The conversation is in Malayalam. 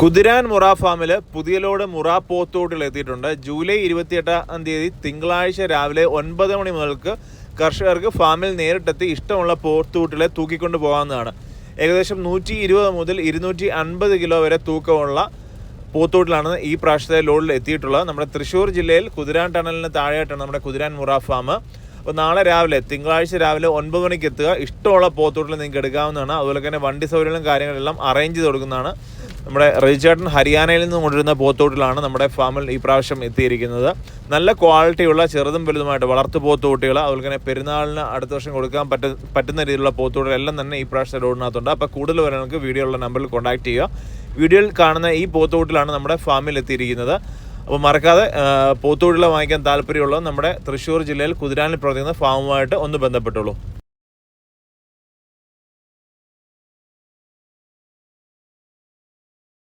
കുതിരാൻ മുറ ഫാമിൽ പുതിയ ലോഡ് മുറ പോത്തോട്ടിൽ എത്തിയിട്ടുണ്ട്. ജൂലൈ ഇരുപത്തിയെട്ടാം തീയതി തിങ്കളാഴ്ച രാവിലെ ഒൻപത് മണി മുതൽക്ക് കർഷകർക്ക് ഫാമിൽ നേരിട്ടെത്തി ഇഷ്ടമുള്ള പോത്തൂട്ടിലെ തൂക്കിക്കൊണ്ട് പോകാവുന്നതാണ്. ഏകദേശം നൂറ്റി ഇരുപത് മുതൽ ഇരുന്നൂറ്റി അൻപത് കിലോ വരെ തൂക്കമുള്ള പോത്തൂട്ടിലാണ് ഈ പ്രാവശ്യത്തെ ലോഡിൽ എത്തിയിട്ടുള്ളത്. നമ്മുടെ തൃശ്ശൂർ ജില്ലയിൽ കുതിരാൻ ടണലിന് താഴെയായിട്ടാണ് നമ്മുടെ കുതിരാൻ മുറ ഫാം. അപ്പോൾ നാളെ രാവിലെ തിങ്കളാഴ്ച രാവിലെ ഒൻപത് മണിക്ക് എത്തുക. ഇഷ്ടമുള്ള പോത്തൂട്ടിൽ നിങ്ങൾക്ക് എടുക്കാവുന്നതാണ്. അതുപോലെ തന്നെ വണ്ടി സൗകര്യങ്ങളും കാര്യങ്ങളെല്ലാം അറേഞ്ച് ചെയ്ത് കൊടുക്കുന്നതാണ്. നമ്മുടെ റജിച്ചേട്ടൻ ഹരിയാനയിൽ നിന്ന് കൊണ്ടുവരുന്ന പോത്തോട്ടിലാണ് നമ്മുടെ ഫാമിൽ ഈ പ്രാവശ്യം എത്തിയിരിക്കുന്നത്. നല്ല ക്വാളിറ്റിയുള്ള ചെറുതും വലുതുമായിട്ട് വളർത്തു പോത്തോട്ടികൾ അതുപോലെ തന്നെ പെരുന്നാളിന് അടുത്ത വർഷം കൊടുക്കാൻ പറ്റ പറ്റുന്ന രീതിയിലുള്ള പോത്തോട്ടുകളെല്ലാം തന്നെ ഈ പ്രാവശ്യത്തെ റോഡിനകത്തുണ്ട്. അപ്പോൾ കൂടുതൽ വിവരങ്ങൾക്ക് വീഡിയോയുള്ള നമ്പറിൽ കോൺടാക്ട് ചെയ്യുക. വീഡിയോയിൽ കാണുന്ന ഈ പോത്തോട്ടിലാണ് നമ്മുടെ ഫാമിൽ എത്തിയിരിക്കുന്നത്. അപ്പോൾ മറക്കാതെ പോത്തുകുട്ടികളെ വാങ്ങിക്കാൻ താല്പര്യമുള്ളത് നമ്മുടെ തൃശ്ശൂർ ജില്ലയിൽ കുതിരാനിൽ പ്രവർത്തിക്കുന്ന ഫാമുമായിട്ട് ഒന്ന് ബന്ധപ്പെട്ടുള്ളൂ